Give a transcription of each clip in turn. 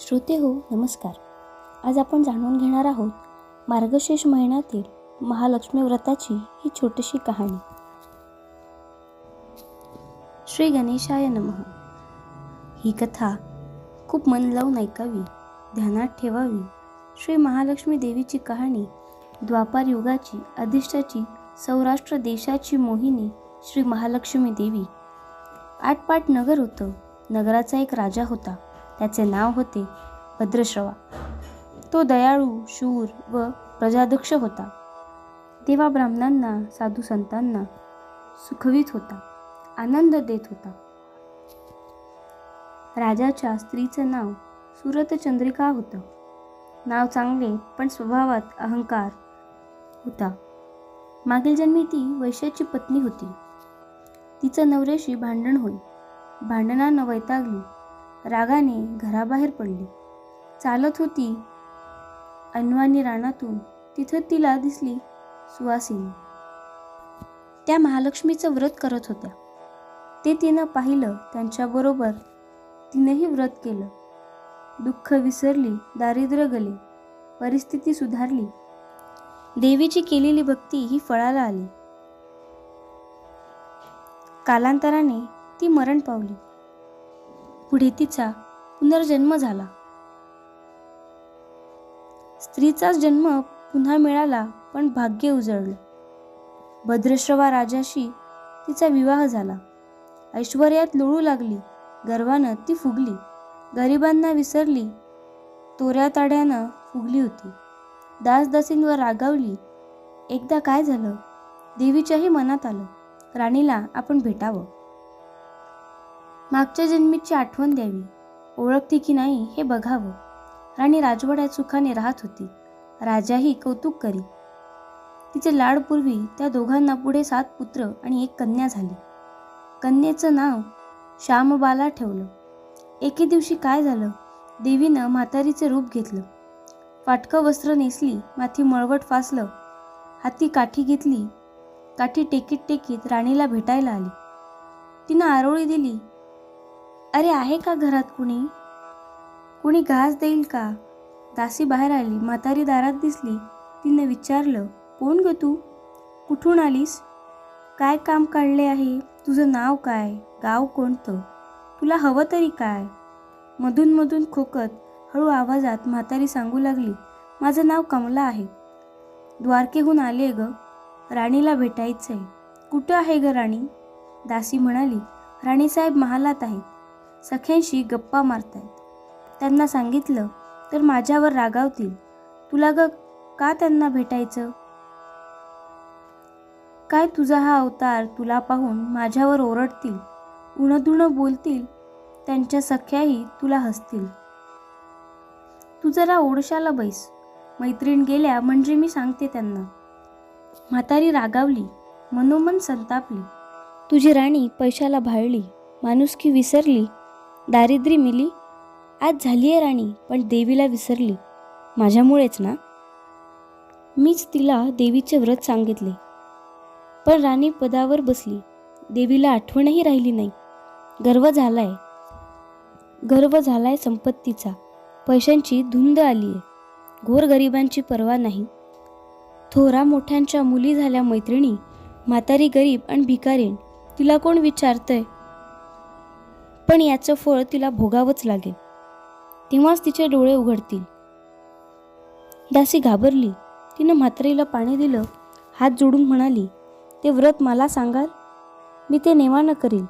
श्रोते हो नमस्कार. आज आपण जाणून घेणार आहोत मार्गशीर्ष महिन्यातील महालक्ष्मी व्रताची ही छोटीशी कहाणी. श्री गणेशाय नमः. ही कथा खूप मन लावून ऐकावी ध्यानात ठेवावी. श्री महालक्ष्मी देवीची कहाणी द्वापार युगाची अधिष्ठाची सौराष्ट्र देशाची मोहिनी श्री महालक्ष्मी देवी. आटपाट नगर होतं. नगराचा एक राजा होता. त्याचे नाव होते भद्रश्रवा. तो दयाळू शूर व प्रजादक्ष होता. देवा ब्राह्मणांना साधू संतांना सुखवीत होता. आनंद देत होता. राजाच्या स्त्रीचं नाव सुरतचंद्रिका होतं. नाव चांगले पण स्वभावात अहंकार होता. मागील जन्मी ती वैश्याची पत्नी होती. तिचं नवऱ्याशी भांडण होई भांडणानं वैतागली. रागाने घराबाहेर पडली. चालत होती अनवानी रानातून. तिथं तिला दिसली सुवासिनी. त्या महालक्ष्मीचं व्रत करत होत्या. ते तिनं पाहिलं. त्यांच्याबरोबर तिनंही व्रत केलं. दुःख विसरली दारिद्र्य गले परिस्थिती सुधारली. देवीची केलेली भक्ती ही फळाला आली. कालांतराने ती मरण पावली. पुढे तिचा पुनर्जन्म झाला. स्त्रीचाच जन्म पुन्हा मिळाला पण भाग्य उजळलं. भद्रश्रवा राजाशी तिचा विवाह झाला. ऐश्वर्यात लोळू लागली गर्वानं ती फुगली. गरिबांना विसरली तोऱ्या ताड्यानं फुगली होती. दासदासींवर रागावली एकदा काय झालं? देवीच्याही मनात आलं. राणीला आपण भेटावं. मागच्या जन्मीची आठवण द्यावी. ओळखती की नाही हे बघावं. राणी राजवाड्यात सुखाने राहत होती. राजाही कौतुक करी. तिचे लाडपूर्वी त्या दोघांना पुढे सात पुत्र आणि एक कन्या झाली. कन्येचं नाव श्यामबाला ठेवलं. एके दिवशी काय झालं? देवीनं म्हातारीचे रूप घेतलं. फाटकं वस्त्र नेसली माथी मळवट फासलं हाती काठी घेतली काठी टेकीत टेकीत राणीला भेटायला आली. तिनं आरोळी दिली अरे आहे का घरात कुणी? कुणी घास देईल का? दासी बाहेर आली म्हातारी दारात दिसली तिनं विचारलं कोण ग तू? कुठून आलीस? काय काम काढले आहे? तुझं नाव काय? गाव कोणतं? तुला हवं तरी काय मधून मधून खोकत हळू आवाजात म्हातारी सांगू लागली माझं नाव कमला आहे. द्वारकेहून आले ग. राणीला भेटायचंय. कुठं आहे ग राणी? दासी म्हणाली राणीसाहेब महालात आहेत. सख्यांशी गप्पा मारतायत. त्यांना सांगितलं तर माझ्यावर रागावतील. तुला ग का त्यांना भेटायचं? काय तुझा हा अवतार तुला पाहून माझ्यावर ओरडतील? उणधुणं बोलतील? त्यांच्या सख्याही तुला हसतील. तू जरा ओडशाला बैस. मैत्रीण गेल्या म्हणजे मी सांगते त्यांना. म्हातारी रागावली मनोमन संतापली. तुझी राणी पैशाला भाळली माणुसकी विसरली दारिद्री मिली. आज झाली आहे राणी पण देवीला विसरली. माझ्यामुळेच ना? मीच तिला देवीचे व्रत सांगितले. पण राणी पदावर बसली. देवीला आठवणही राहिली नाही. गर्व झालाय. गर्व झालाय संपत्तीचा. पैशांची धुंद आली आहे गोरगरिबांची पर्वा नाही. थोरा मोठ्यांच्या मुली झाल्या मैत्रिणी म्हातारी गरीब आणि भिकारीण. तिला कोण विचारतंय? पण याचं फळ तिला भोगावंच लागेल. तेव्हाच तिचे डोळे उघडतील. दासी घाबरली. तिनं म्हातारीला पाणी दिलं. हात जोडून म्हणाली ते व्रत मला सांगाल? मी ते नेवानं करील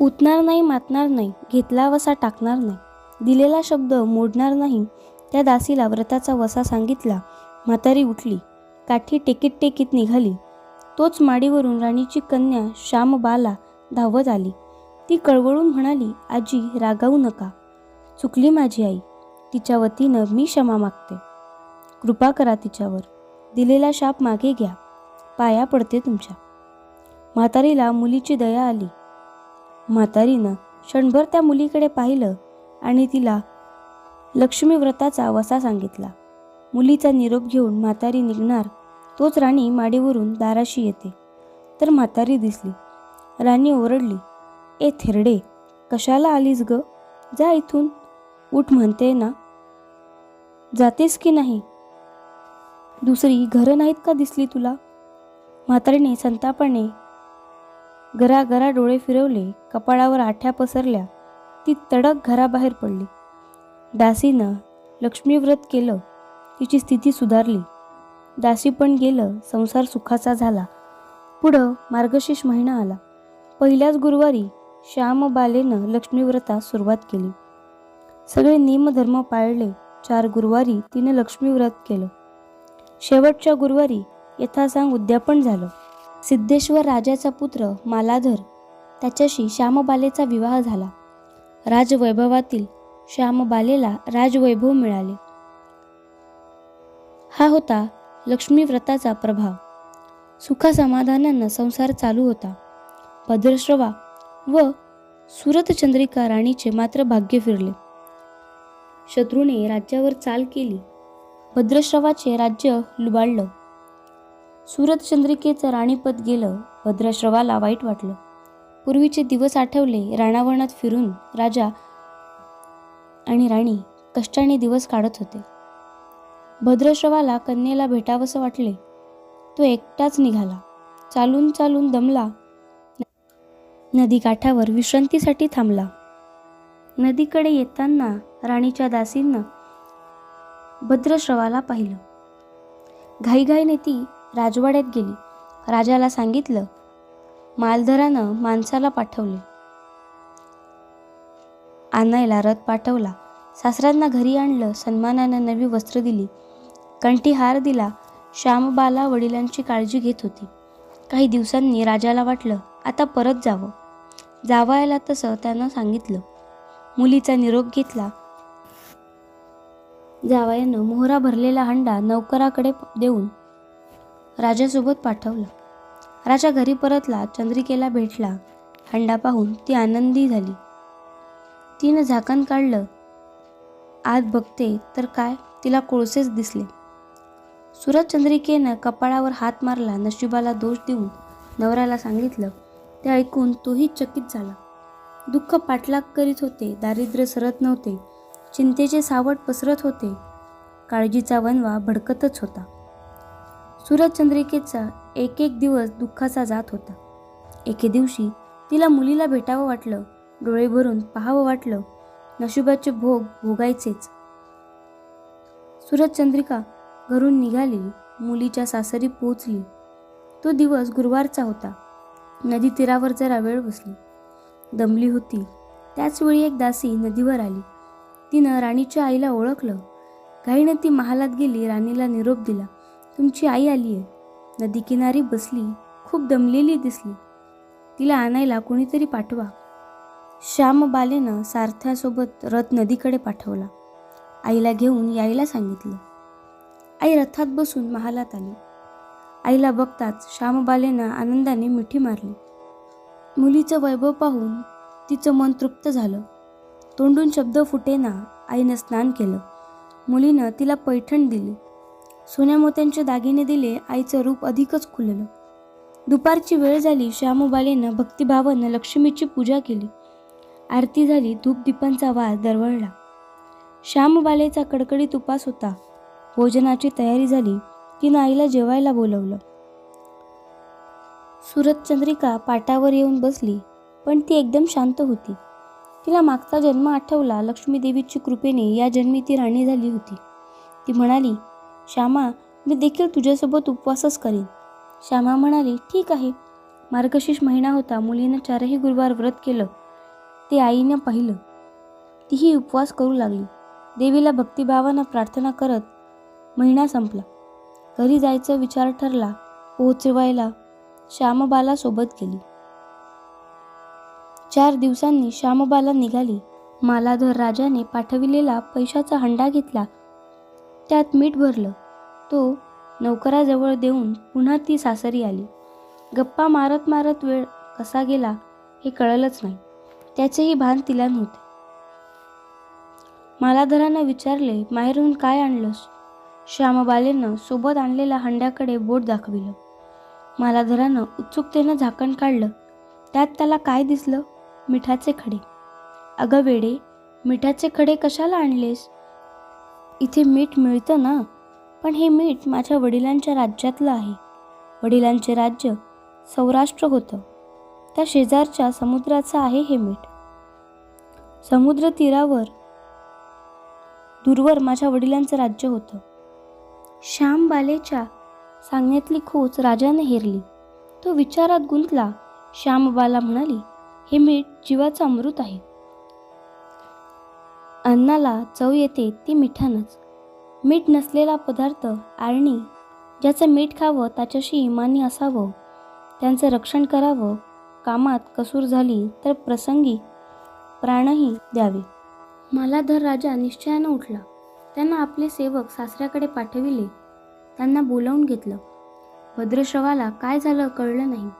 उतणार नाही मातणार नाही घेतला वसा टाकणार नाही. दिलेला शब्द मोडणार नाही. त्या दासीला व्रताचा वसा सांगितला. म्हातारी उठली. काठी टेकीत टेकीत निघाली. तोच माडीवरून राणीची कन्या श्यामबाला धावत आली. ती कळवळून म्हणाली आजी रागावू नका. चुकली माझी आई. तिच्या वतीनं मी क्षमा मागते. कृपा करा तिच्यावर. दिलेला शाप मागे घ्या. पाया पडते तुमच्या. म्हातारीला मुलीची दया आली. म्हातारीनं क्षणभर त्या मुलीकडे पाहिलं आणि तिला लक्ष्मीव्रताचा वसा सांगितला. मुलीचा निरोप घेऊन म्हातारी निघणार तोच राणी माडीवरून दाराशी येते. तर म्हातारी दिसली. राणी ओरडली ए थेरडे कशाला आलीस ग? जा इथून. उठ म्हणते ना. जातेस की नाही? दुसरी घरं नाहीत का दिसली तुला? म्हातारीने संतापाने घरागरा डोळे फिरवले कपाळावर आठ्या पसरल्या. ती तडक घराबाहेर पडली. दासीनं लक्ष्मीव्रत केलं. तिची स्थिती सुधारली. दासी पण गेलं संसार सुखाचा झाला. पुढं मार्गशीर्ष महिना आला. पहिल्याच गुरुवारी श्यामबालेनं लक्ष्मीव्रतास सुरुवात केली. सगळे नियमधर्म पाळले चार गुरुवारी तिने लक्ष्मीव्रत केलं. शेवटच्या गुरुवारी यथासांग उद्यापन झालं. सिद्धेश्वर राजाचा पुत्र मालाधर त्याच्याशी श्यामबालेचा विवाह झाला. राजवैभवातील श्यामबालेला राजवैभव मिळाले. हा होता लक्ष्मीव्रताचा प्रभाव. सुखासमाधानानं संसार चालू होता. भद्रश्रवा व सुरतचंद्रिका राणीचे मात्र भाग्य फिरले. शत्रूने राज्यावर चाल केली. भद्रश्रवाचे राज्य लुबाडलं. सुरतचंद्रिकेचं राणीपद गेलं भद्रश्रवाला वाईट वाटलं. पूर्वीचे दिवस आठवले राणावरणात फिरून राजा आणि राणी कष्टाने दिवस काढत होते. भद्रश्रवाला कन्येला भेटावंसं वाटले. तो एकटाच निघाला. चालून चालून दमला. नदीकाठावर विश्रांतीसाठी थांबला. नदीकडे येताना राणीच्या दासीनं भद्रश्रवाला पाहिलं. घाईघाईने ती राजवाड्यात गेली. राजाला सांगितलं मालधरानं माणसाला पाठवले. आणायला रथ पाठवला. सासऱ्यांना घरी आणलं सन्मानानं नवी वस्त्र दिली. कंठी हार दिला. श्यामबाला वडिलांची काळजी घेत होती. काही दिवसांनी राजाला वाटलं आता परत जावं. जावायला तसं त्यानं सांगितलं. मुलीचा निरोप घेतला. जावयानं मोहरा भरलेला हंडा नौकराकडे देऊन राजासोबत पाठवला. राजा घरी परतला चंद्रिकेला भेटला. हंडा पाहून ती आनंदी झाली. तिनं झाकण काढलं. आत बघते तर काय? तिला कोळसेच दिसले. सुरत चंद्रिकेनं कपाळावर हात मारला नशिबाला दोष देऊन नवऱ्याला सांगितलं. ते ऐकून तोही चकित झाला. दुःख पाठलाग करीत होते दारिद्र्य सरत नव्हते चिंतेचे सावट पसरत होते. काळजीचा वनवा भडकतच होता. सूरजचंद्रिकेचा एक एक दिवस दुःखाचा जात होता. एके दिवशी तिला मुलीला भेटावं वाटलं डोळे भरून पाहावं वाटलं. नशिबाचे भोग भोगायचेच. सूरजचंद्रिका घरून निघाली मुलीच्या सासरी पोचली तो दिवस गुरुवारचा होता. नदी तीरावर जरा वेळ बसली. दमली होती. त्याचवेळी एक दासी नदीवर आली. तिनं राणीच्या आईला ओळखलं. घाईनं ती महालात गेली राणीला निरोप दिला. तुमची आई आली आहे नदी किनारी बसली. खूप दमलेली दिसली. तिला आणायला कोणीतरी पाठवा. श्यामबालेनं सारथ्यासोबत रथ नदीकडे पाठवला. आईला घेऊन यायला सांगितलं. आई रथात बसून महालात आली. आईला बघताच श्यामबालेनं आनंदाने मिठी मारली. मुलीचं वैभव पाहून तिचं मन तृप्त झालं. तोंडून शब्द फुटेना आईनं स्नान केलं. मुलीनं तिला पैठण दिली. सोन्या मोत्यांचे दागिने दिले आईचं रूप अधिकच खुललं. दुपारची वेळ झाली श्यामबालेनं भक्तिभावानं लक्ष्मीची पूजा केली. आरती झाली धूपदीपांचा वास दरवळला. श्यामबालेचा कडकडीत उपास होता. भोजनाची तयारी झाली तिनं आईला जेवायला बोलवलं. सूरजचंद्रिका पाटावर येऊन बसली पण ती एकदम शांत होती. तिला मागचा जन्म आठवला लक्ष्मी देवीची कृपेने या जन्मी ती राणी झाली होती. ती म्हणाली श्यामा मी देखील तुझ्यासोबत उपवासच करीन. श्यामा म्हणाली ठीक आहे. मार्गशीर्ष महिना होता मुलीनं चारही गुरुवार व्रत केलं ते आईनं पाहिलं. तीही उपवास करू लागली. देवीला भक्तिभावानं प्रार्थना करत महिना संपला. घरी जायचा विचार ठरला पोहोचवायला श्यामबाला सोबत गेली. चार दिवसांनी श्यामबाला निघाली. मालाधर राजाने पाठविलेला पैशाचा हंडा घेतला. त्यात मीठ भरलं. तो नौकराजवळ देऊन पुन्हा ती सासरी आली. गप्पा मारत मारत वेळ कसा गेला हे कळलंच नाही. त्याचेही भान तिला नव्हते. मालाधरानं विचारले माहेरून काय आणलंस? श्यामबालेनं सोबत आणलेल्या हंड्याकडे बोट दाखविलं. मालाधरानं उत्सुकतेनं झाकण काढलं. त्यात त्याला काय दिसलं? मिठाचे खडे. अगं वेडे मिठाचे खडे कशाला आणलेस? इथे मीठ मिळतं ना? पण हे मीठ माझ्या वडिलांच्या राज्यातलं आहे. वडिलांचे राज्य सौराष्ट्र होतं. त्या शेजारच्या समुद्राचं आहे हे मीठ. समुद्र तीरावर दूरवर माझ्या वडिलांचं राज्य होतं. श्याम बालेच्या सांगण्यातली खोच राजाने हेरली. तो विचारात गुंतला. श्यामबाला म्हणाली हे मीठ जीवाचं अमृत आहे. अन्नाला चव येते ती मिठानंच. मीठ नसलेला पदार्थ आळणी ज्याचं मीठ खावं त्याच्याशी इमानी असावं. त्यांचं रक्षण करावं. कामात कसूर झाली तर प्रसंगी प्राणही द्यावे. मला धर राजा निश्चयानं उठला. त्यांना आपले सेवक सासऱ्याकडे पाठविले. त्यांना बोलावून घेतलं. भद्रश्रवाला काय झालं कळलं नाही.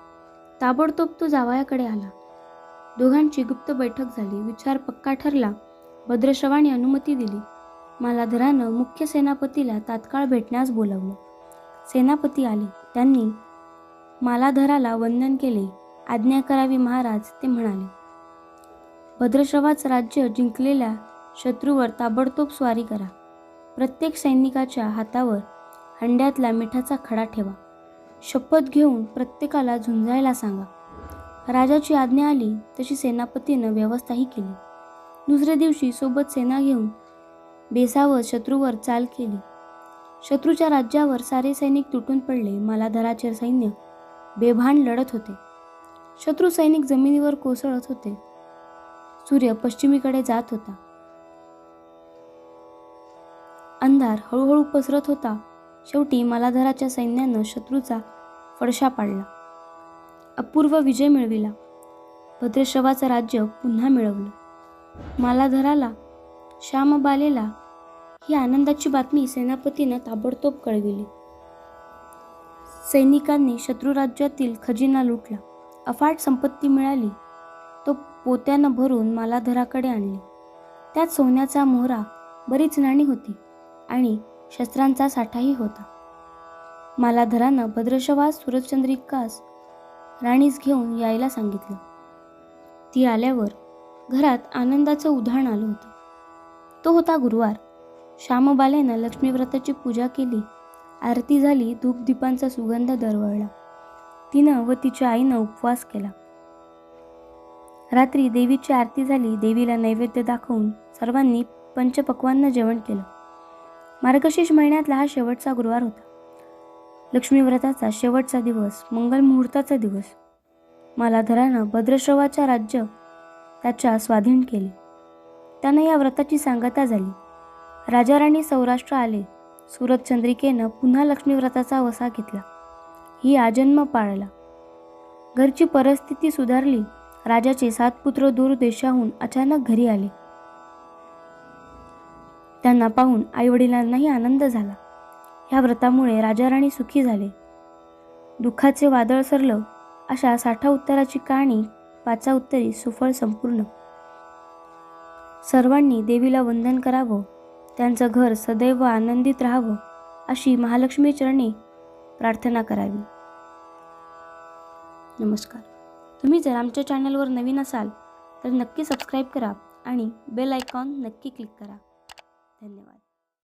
ताबडतोब तो जावयाकडे आला. दोघांची गुप्त बैठक झाली. विचार पक्का ठरला. भद्रश्रवाने अनुमती दिली. मालाधरानं मुख्य सेनापतीला तात्काळ भेटण्यास बोलावलं. सेनापती आले. त्यांनी मालाधराला वंदन केले. आज्ञा करावी महाराज ते म्हणाले. भद्रश्रवाचं राज्य जिंकलेल्या शत्रूवर ताबडतोब स्वारी करा. प्रत्येक सैनिकाच्या हातावर हंड्यातला मिठाचा खडा ठेवा. शपथ घेऊन प्रत्येकाला झुंजायला सांगा. राजाची आज्ञा आली तशी सेनापतीनं व्यवस्थाही केली. दुसऱ्या दिवशी सोबत सेना घेऊन बेसावत शत्रूवर चाल केली. शत्रूच्या राज्यावर सारे सैनिक तुटून पडले मालाधराचे सैन्य बेभान लढत होते. शत्रू सैनिक जमिनीवर कोसळत होते. सूर्य पश्चिमेकडे जात होता. अंधार हळूहळू पसरत होता. शेवटी मालाधराच्या सैन्यानं शत्रूचा फडशा पाडला. अपूर्व विजय मिळविला. भद्रशवाचं राज्य पुन्हा मिळवलं. मालाधराला श्यामबालेला ही आनंदाची बातमी सेनापतीनं ताबडतोब कळविली. सैनिकांनी शत्रू राज्यातील खजिना लुटला. अफाट संपत्ती मिळाली. तो पोत्यानं भरून मालाधराकडे आणले. त्यात सोन्याचा मोहरा बरीच नाणी होती. आणि शस्त्रांचा साठाही होता. मालाधरानं भद्रशवास सूरजचंद्रिकास राणीस घेऊन यायला सांगितलं. ती आल्यावर घरात आनंदाचं उधाण आलं होतं. तो होता गुरुवार. श्यामबालेनं लक्ष्मीव्रताची पूजा केली. आरती झाली धूपदीपांचा सुगंध दरवळला. तिनं व तिच्या आईनं उपवास केला. रात्री देवीची आरती झाली देवीला नैवेद्य दाखवून सर्वांनी पंचपक्वांना जेवण केलं. मार्गशीर्ष महिन्यातला हा शेवटचा गुरुवार होता. लक्ष्मीव्रताचा शेवटचा दिवस मंगल मुहूर्ताचा दिवस. मालाधरानं भद्रश्रवाच्या राज्य त्याच्या स्वाधीन केले. त्यानं या व्रताची सांगता झाली. राजाराणी सौराष्ट्र आले. सुरत चंद्रिकेनं पुन्हा लक्ष्मीव्रताचा वसा घेतला. ही आजन्म पाळला. घरची परिस्थिती सुधारली. राजाचे सात पुत्र दूर देशाहून अचानक घरी आले. त्यांना पाहून आईवडिलांनाही आनंद झाला. ह्या व्रतामुळे राजाराणी सुखी झाले. दुःखाचे वादळ सरलं अशा साठा उत्तराची कहाणी पाचा उत्तरी सुफळ संपूर्ण. सर्वांनी देवीला वंदन करावं त्यांचं घर सदैव आनंदित राहावं अशी महालक्ष्मी चरणी प्रार्थना करावी. नमस्कार. तुम्ही जर आमच्या चॅनलवर नवीन असाल तर नक्की सबस्क्राईब करा आणि बेल आयकॉन नक्की क्लिक करा. धन्यवाद